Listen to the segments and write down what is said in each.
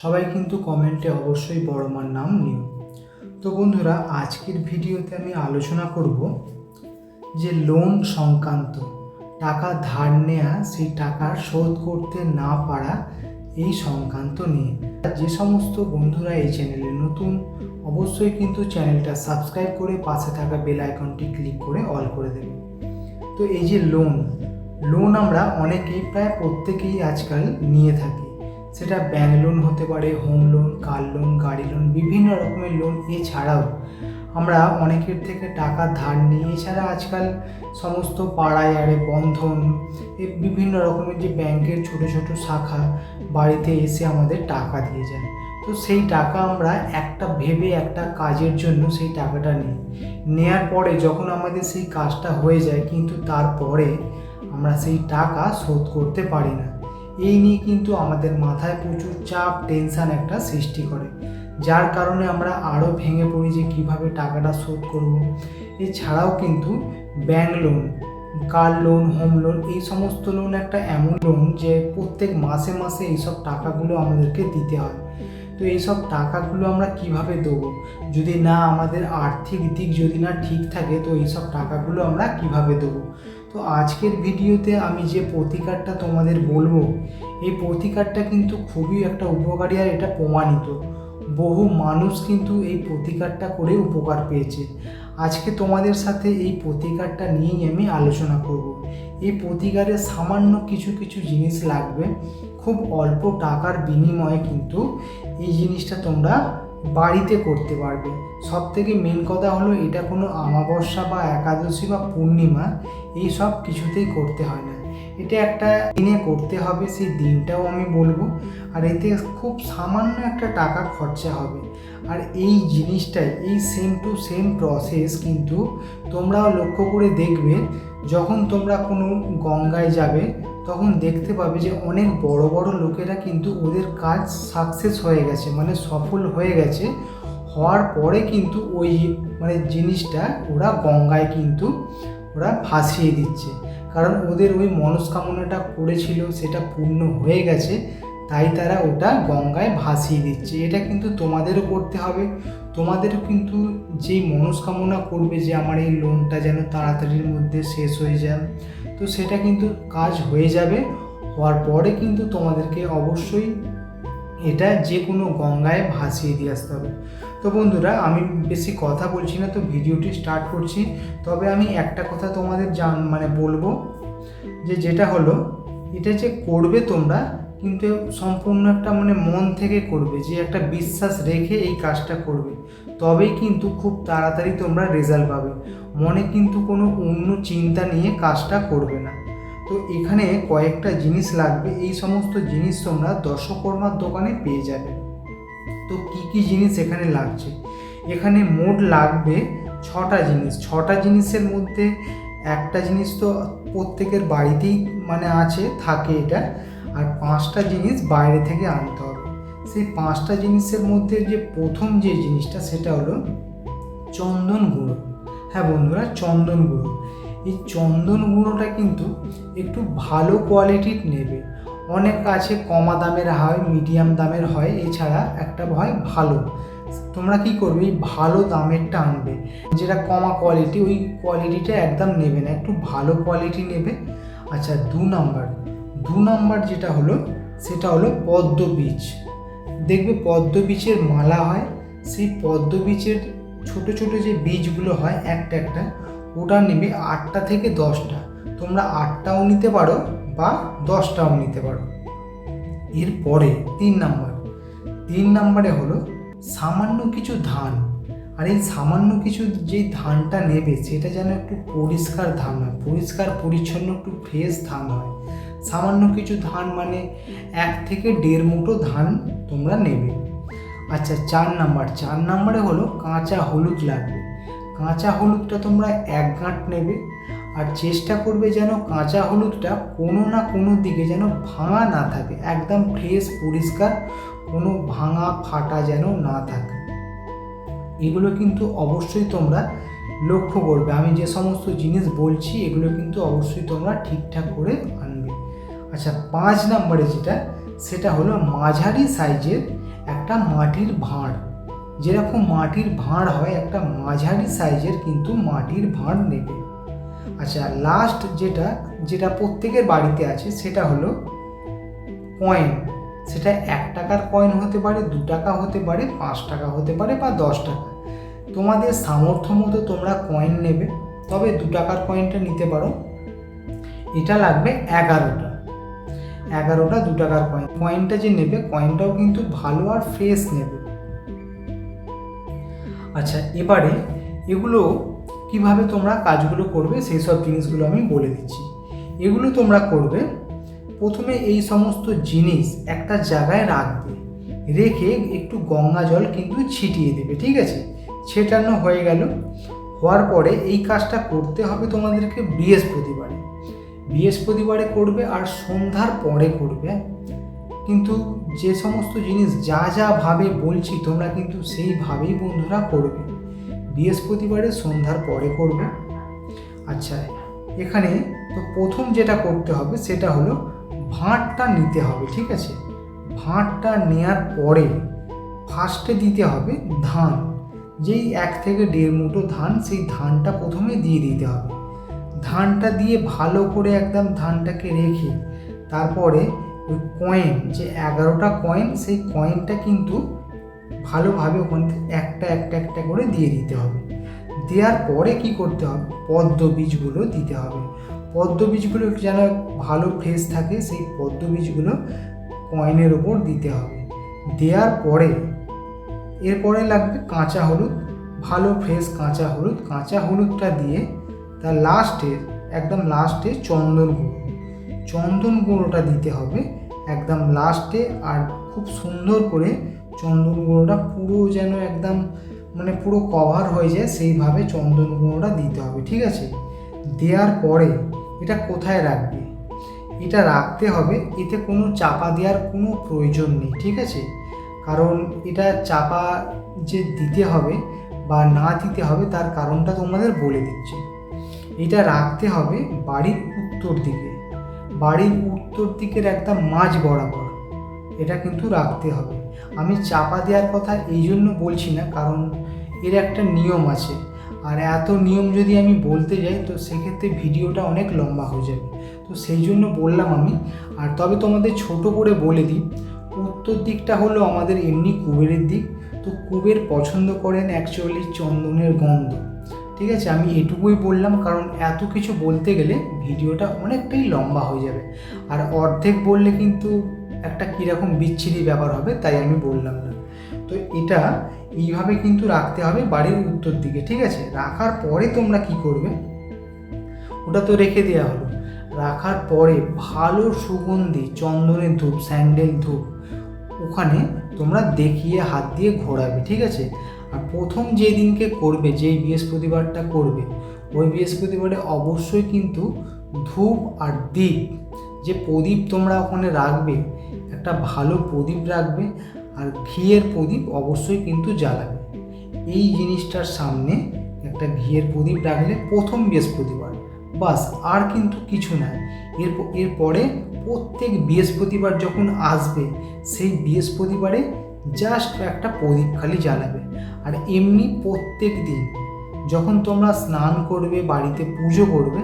সবাই কিন্তু কমেন্টে অবশ্যই বড় মার নাম নিও। তো বন্ধুরা, আজকের ভিডিওতে আমি আলোচনা করব যে লোন সংক্রান্ত টাকা ধার নেয়া, সেই টাকা শোধ করতে না পারা এই সংক্রান্ত নিয়ে। যে সমস্ত বন্ধুরা এই চ্যানেলে নতুন, অবশ্যই কিন্তু চ্যানেলটা সাবস্ক্রাইব করে পাশে থাকা বেল আইকনটি ক্লিক করে অল করে দেবে। তো এই যে লোন লোন আমরা অনেকেই, প্রায় প্রত্যেকেই আজকাল নিয়ে থাকি। সেটা ব্যাংক লোন হতে পারে হোম লোন কার লোন গাড়ি লোন বিভিন্ন রকমের লোন এছাড়াও আমরা অনেকের থেকে টাকা ধার নিই। এছাড়া আজকাল সমস্ত পাড়ায় আরে বন্ধন বিভিন্ন রকমের যে ব্যাংকের ছোট ছোট শাখা, বাড়িতে এসে আমাদের টাকা দিয়ে যায়। তো সেই টাকা আমরা একটা ভেবে একটা কাজের জন্য সেই টাকাটা নিই। নেয়ার পরে যখন আমাদের সেই কাজটা হয়ে যায়, কিন্তু তারপরে আমরা সেই টাকা শোধ করতে পারি না। এই নিয়ে কিন্তু আমাদের মাথায় প্রচুর চাপ টেনশান একটা সৃষ্টি করে। যার কারণে আমরা আরও ভেঙে পড়ি যে কীভাবে টাকাটা শোধ করব। এছাড়াও কিন্তু bank loan car loan home loan এই সমস্ত লোন একটা এমন লোন যে প্রত্যেক মাসে মাসে এইসব টাকাগুলো আমাদেরকে দিতে হয়। তো এইসব টাকাগুলো আমরা কীভাবে দেবো? যদি না আমাদের আর্থিক দিক যদি না ঠিক থাকে, তো এইসব টাকাগুলো আমরা কীভাবে দেবো? তো আজকের ভিডিওতে আমি যে প্রতিকারটা তোমাদের বলব, এই প্রতিকারটা কিন্তু খুবই একটা উপকারী আর এটা প্রমাণিত। বহু মানুষ কিন্তু এই প্রতিকারটা করে উপকার পেয়েছে। আজকে তোমাদের সাথে এই প্রতিকারটা নিয়েই আমি আলোচনা করব। এই প্রতিকারে সামান্য কিছু কিছু জিনিস লাগবে, খুব অল্প টাকার বিনিময়ে কিন্তু এই জিনিসটা তোমরা বাড়িতে করতে পারবে। সব থেকে মেন কথা হলো এটা কোনো আমাবস্যা বা একাদশী বা পূর্ণিমা এই সব কিছুতেই করতে হয় না। এটা একটা দিনে করতে হবে, সেই দিনটাও আমি বলব। আর এতে খুব সামান্য একটা টাকা খরচা হবে। আর এই জিনিসটাই, এই সেম টু সেম প্রসেস কিন্তু তোমরাও লক্ষ্য করে দেখবে, যখন তোমরা কোনো গঙ্গায় যাবে তখন দেখতে পাবে যে অনেক বড় বড় লোকেরা কিন্তু ওদের কাজ সাকসেস হয়ে গেছে মানে সফল হয়ে গেছে। হওয়ার পরে কিন্তু ওই মানে জিনিসটা ওরা গঙ্গায় কিন্তু ওরা ভাসিয়ে দিচ্ছে। কারণ ওদের ওই মনস্কামনাটা করেছিল, সেটা পূর্ণ হয়ে গেছে, তাই তারা ওটা গঙ্গায় ভাসিয়ে দিচ্ছে। এটা কিন্তু তোমাদেরও করতে হবে। তোমাদেরও কিন্তু যেই মনস্কামনা করবে যে আমার এই লোনটা যেন তাড়াতাড়ির মধ্যে শেষ হয়ে যায় তো সেটা কিন্তু কাজ হয়ে যাবে। হওয়ার পরে কিন্তু তোমাদেরকে অবশ্যই এটা যে কোনো গঙ্গায় ভাসিয়ে দিয়ে আসতে হবে। তো বন্ধুরা, আমি বেশি কথা বলছি না, তো ভিডিওটি স্টার্ট করছি। তবে আমি একটা কথা তোমাদের জান মানে বলব যে যেটা হলো, এটা যে করবে তোমরা কিন্তু সম্পূর্ণ একটা মানে মন থেকে করবে, যে একটা বিশ্বাস রেখে এই কাজটা করবে, তবেই কিন্তু খুব তাড়াতাড়ি তোমরা রেজাল্ট পাবে। মনে কিন্তু কোনো অন্য চিন্তা নিয়ে কাজটা করবে না। তো এখানে কয়েকটা জিনিস লাগবে, এই সমস্ত জিনিস তোমরা দশকর্মার দোকানে পেয়ে যাবে। তো কি কি জিনিস এখানে লাগছে? এখানে মোট লাগবে ছটা জিনিস। ছটা জিনিসের মধ্যে একটা জিনিস তো প্রত্যেকের বাড়িতেই মানে আছে, থাকে এটা। আর পাঁচটা জিনিস বাইরে থেকে আনতে হবে। সেই পাঁচটা জিনিসের মধ্যে যে প্রথম যে জিনিসটা, সেটা হলো চন্দন গুঁড়ো। হ্যাঁ বন্ধুরা, চন্দন গুঁড়ো। এই চন্দন গুঁড়োটা কিন্তু একটু ভালো কোয়ালিটির নেবে। অনেক আছে কমা দামের হয় মিডিয়াম দামের হয়, এছাড়া একটা হয় ভালো। তোমরা কি করবে, এই ভালো দামেরটা আনবে। যেটা কমা কোয়ালিটি ওই কোয়ালিটিটা একদম নেবে না, একটু ভালো কোয়ালিটি নেবে। আচ্ছা দু নাম্বার দু নম্বর যেটা হলো, সেটা হলো পদ্ম বীজ। দেখবে পদ্ম বীজের মালা হয়, সেই পদ্ম বীজের ছোট ছোট যে বীজগুলো হয় একটা একটা, ওটা নেবে আটটা থেকে দশটা। তোমরা আটটাও নিতে পারো বা দশটাও নিতে পারো। এরপরে তিন নাম্বার। তিন নাম্বারে হলো সামান্য কিছু ধান। আর এই সামান্য কিছু যেই ধানটা নেবে, সেটা যেন একটু পরিষ্কার ধান হয়, পরিষ্কার, পরিচ্ছন্ন, একটু ফ্রেশ ধান হয়। সামান্য কিছু ধান মানে এক থেকে দেড় মুঠো ধান তোমরা নেবে। আচ্ছা চার নাম্বার। চার নাম্বারে হলো কাঁচা হলুদ লাগবে। কাঁচা হলুদটা তোমরা এক গাঁট নেবে আর চেষ্টা করবে যেন কাঁচা হলুদটা কোনো না কোনো দিকে যেন ভাঙা না থাকে, একদম ফ্রেশ, পরিষ্কার, কোনো ভাঙা, ফাটা যেন না থাকে। এগুলো কিন্তু অবশ্যই তোমরা লক্ষ্য করবে। আমি যে সমস্ত জিনিস বলছি, এগুলো কিন্তু অবশ্যই তোমরা ঠিকঠাক করে আনবে। আচ্ছা পাঁচ নম্বরে যেটা, সেটা হলো মাঝারি সাইজের একটা মাটির ভাঁড়। যেরকম মাটির ভাঁড় হয়, একটা মাঝারি সাইজের কিন্তু মাটির ভাঁড় নেবে। আচ্ছা লাস্ট যেটা যেটা প্রত্যেকের বাড়িতে আছে, সেটা হলো কয়েন সেটা এক টাকার কয়েন হতে পারে, দু টাকা হতে পারে, পাঁচ টাকা হতে পারে বা দশ টাকা। তোমাদের সামর্থ্য মতো তোমরা কয়েন নেবে, তবে দু টাকার কয়েনটা নিতে পারো। এটা লাগবে এগারোটা। এগারোটা, দু টাকার কয়েন কয়েনটা যে নেবে কয়েনটাও কিন্তু ভালো আর ফ্রেশ নেবে। আচ্ছা এবারে এগুলো কীভাবে তোমরা কাজগুলো করবে, সেই সব জিনিসগুলো আমি বলে দিচ্ছি। এগুলো তোমরা করবে, প্রথমে এই সমস্ত জিনিস একটা জায়গায় রাখবে। রেখে একটু গঙ্গা জল কিন্তু ছিটিয়ে দেবে, ঠিক আছে? ছেটানো হয়ে গেল। হওয়ার পরে এই কাজটা করতে হবে তোমাদেরকে বৃহস্পতিবারে। বৃহস্পতিবারে করবে আর সন্ধ্যার পরে করবে কিন্তু যে সমস্ত জিনিস যা যা ভাবে বলছি, তোমরা কিন্তু সেইভাবেই বন্ধুরা করবে। বৃহস্পতিবারে সন্ধ্যার পরে করবে। আচ্ছা এখানে তো প্রথম যেটা করতে হবে সেটা হলো ভাঁটটা নিতে হবে, ঠিক আছে? ভাঁটটা নেওয়ার পরে ফার্স্টে দিতে হবে ধান। যেই এক থেকে দেড় মুঠো ধান, সেই ধানটা প্রথমে দিয়ে দিতে হবে। ধানটা দিয়ে ভালো করে একদম ধানটাকে রেখে তারপরে ওই কয়েন যে এগারোটা কয়েন সেই কয়েনটা কিন্তু ভালোভাবে ওখান থেকে একটা একটা একটা করে দিয়ে দিতে হবে। দেওয়ার পরে কি করতে হবে? পদ্ম বীজগুলো দিতে হবে। পদ্ম বীজগুলো যেন ভালো ফ্রেশ থাকে, সেই পদ্ম বীজগুলো কয়েনের ওপর দিতে হবে। দেওয়ার পরে এরপরে লাগবে কাঁচা হলুদ, ভালো ফ্রেশ কাঁচা হলুদ। কাঁচা হলুদটা দিয়ে তার লাস্টে একদম লাস্টে চন্দন গুঁড়ো। চন্দন গুঁড়োটা দিতে হবে একদম লাস্টে আর খুব সুন্দর করে চন্দন গুঁড়োটা পুরো যেন একদম মানে পুরো কভার হয়ে যায়, সেইভাবে চন্দন গুঁড়োটা দিতে হবে, ঠিক আছে? দেওয়ার পরে এটা কোথায় রাখবে? এটা রাখতে হবে, এতে কোনো চাপা দেওয়ার কোনো প্রয়োজন নেই, ঠিক আছে? কারণ এটা চাপা যে দিতে হবে বা না দিতে হবে, তার কারণটা তোমাদের বলে দিচ্ছি। এটা রাখতে হবে বাড়ির উত্তর দিকে। বাড়ির উত্তর দিকের একটা মাঝ বরাবর। এটা কিন্তু রাখতে হবে। আমি চাপা দেওয়ার কথা এই জন্য বলছি না, কারণ এর একটা নিয়ম আছে। আর এত নিয়ম যদি আমি বলতে যাই, তো সেক্ষেত্রে ভিডিওটা অনেক লম্বা হয়ে যাবে। তো সেই জন্য বললাম আমি। আর তবে তোমাদের ছোট করে বলে দিই, উত্তর দিকটা হলো আমাদের এমনি কুবেরের দিক। তো কুবের পছন্দ করেন অ্যাকচুয়ালি চন্দনের গন্ধ। ঠিক আছে, আমি এটুকুই বললাম, কারণ এত কিছু বলতে গেলে ভিডিওটা অনেকটাই লম্বা হয়ে যাবে। আর অর্ধেক বললে কিন্তু একটা কীরকম বিচ্ছিরি ব্যাপার হবে, তাই আমি বললাম না। তো এটা এইভাবে কিন্তু রাখতে হবে বাড়ির উত্তর দিকে, ঠিক আছে? রাখার পরে তোমরা কি করবে? ওটা তো রেখে দেওয়া হলো। রাখার পরে ভালো সুগন্ধি, চন্দনের ধূপ, স্যান্ডেল ধূপ, ওখানে তোমরা দেখিয়ে হাত দিয়ে ঘোরাবে, ঠিক আছে? আর প্রথম যে দিনকে করবে, যেই বৃহস্পতিবারটা করবে, ওই বৃহস্পতিবারে অবশ্যই কিন্তু ধূপ আর দ্বীপ যে প্রদীপ তোমরা ওখানে রাখবে, একটা ভালো প্রদীপ রাখবে আর ঘিয়ের প্রদীপ অবশ্যই কিন্তু জ্বালাবে। এই জিনিসটার সামনে একটা ঘিয়ের প্রদীপ রাখলে প্রথম বৃহস্পতিবার, বাস আর কিন্তু কিছু না। এর এরপরে প্রত্যেক বৃহস্পতিবার যখন আসবে, সেই বৃহস্পতিবারে জাস্ট একটা প্রদীপ খালি জ্বালাবে। আর এমনি প্রত্যেক দিন যখন তোমরা স্নান করবে, বাড়িতে পুজো করবে,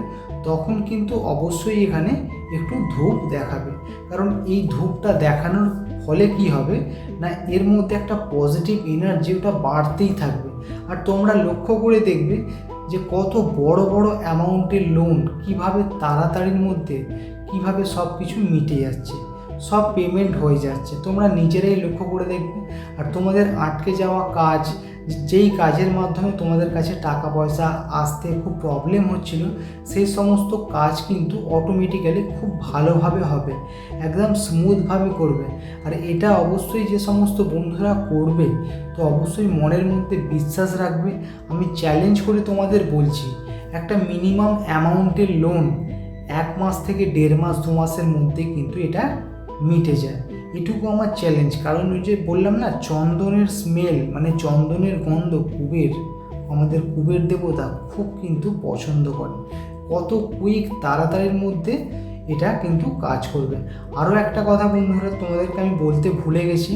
তখন কিন্তু অবশ্যই এখানে একটু ধূপ দেখাবে। কারণ এই ধূপটা দেখানোর ফলে কি হবে না, এর মধ্যে একটা পজিটিভ এনার্জি ওটা বাড়তেই থাকবে। আর তোমরা লক্ষ্য করে দেখবে যে কত বড় বড় অ্যামাউন্টের লোন কীভাবে তাড়াতাড়ির মধ্যে কীভাবে সব কিছু মিটে যাচ্ছে। সব পেমেন্ট হয়ে যাচ্ছে। তোমরা নিজেরাই লক্ষ্য করে দেখবে। আর তোমাদের আটকে যাওয়া কাজ, যেই কাজের মাধ্যমে তোমাদের কাছে টাকা পয়সা আসতে খুব প্রবলেম হচ্ছিল সেই সমস্ত কাজ কিন্তু অটোমেটিক্যালি খুব ভালোভাবে হবে। একদম স্মুথভাবে করবে। আর এটা অবশ্যই যে সমস্ত বন্ধুরা করবে, তো অবশ্যই মনের মধ্যে বিশ্বাস রাখবে। আমি চ্যালেঞ্জ করে তোমাদের বলছি, একটা মিনিমাম অ্যামাউন্টের লোন এক মাস থেকে দেড় মাস, দু মাসের মধ্যে কিন্তু এটা মিটে যায়। এটুকু আমার চ্যালেঞ্জ কারণ ওই যে বললাম না, চন্দনের স্মেল মানে চন্দনের গন্ধ কুবের, আমাদের কুবের দেবতা খুব কিন্তু পছন্দ করে কত কুইক তাড়াতাড়ির মধ্যে এটা কিন্তু কাজ করবে। আরও একটা কথা বন্ধুরা, তোমাদেরকে আমি বলতে ভুলে গেছি।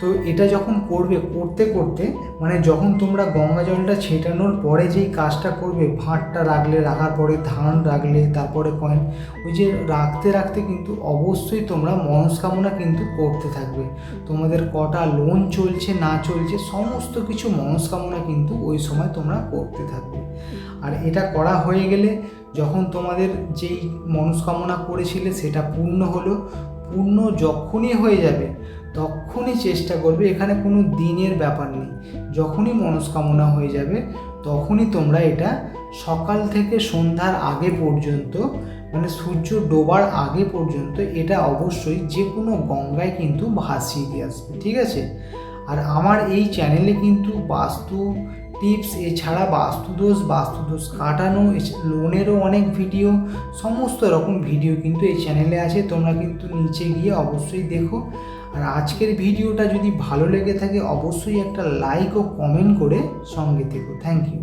তো এটা যখন করবে, করতে করতে মানে যখন তোমরা গঙ্গা জলটা ছেটানোর পরে যেই কাজটা করবে ভাঁটটা রাখলে, রাখার পরে ধান রাখলে, তারপরে কয়েন, ওই যে রাখতে রাখতে কিন্তু অবশ্যই তোমরা মনস্কামনা কিন্তু করতে থাকবে। তোমাদের কটা লোন চলছে, না চলছে, সমস্ত কিছু মনস্কামনা কিন্তু ওই সময় তোমরা করতে থাকবে। আর এটা করা হয়ে গেলে যখন তোমাদের যেই মনস্কামনা করেছিলে, সেটা পূর্ণ হলো। পূর্ণ যখনই হয়ে যাবে তখনই চেষ্টা করবে, এখানে কোনো দিনের ব্যাপার নেই। যখনই মনস্কামনা হয়ে যাবে, তখনই তোমরা এটা সকাল থেকে সন্ধ্যার আগে পর্যন্ত মানে সূর্য ডোবার আগে পর্যন্ত এটা অবশ্যই যে কোনো গঙ্গায় কিন্তু ভাসিয়ে দিয়ে আসবে, ঠিক আছে? আর আমার এই চ্যানেলে কিন্তু বাস্তু টিপস, এছাড়া বাস্তুদোষ বাস্তুদোষ কাটানো লোনেরও অনেক ভিডিও, সমস্ত রকম ভিডিও কিন্তু এই চ্যানেলে আছে, তোমরা কিন্তু নিচে গিয়ে অবশ্যই দেখো। আর আজকের ভিডিওটা যদি ভালো লেগে থাকে, অবশ্যই একটা লাইক ও কমেন্ট করে সঙ্গে থেকো। Thank you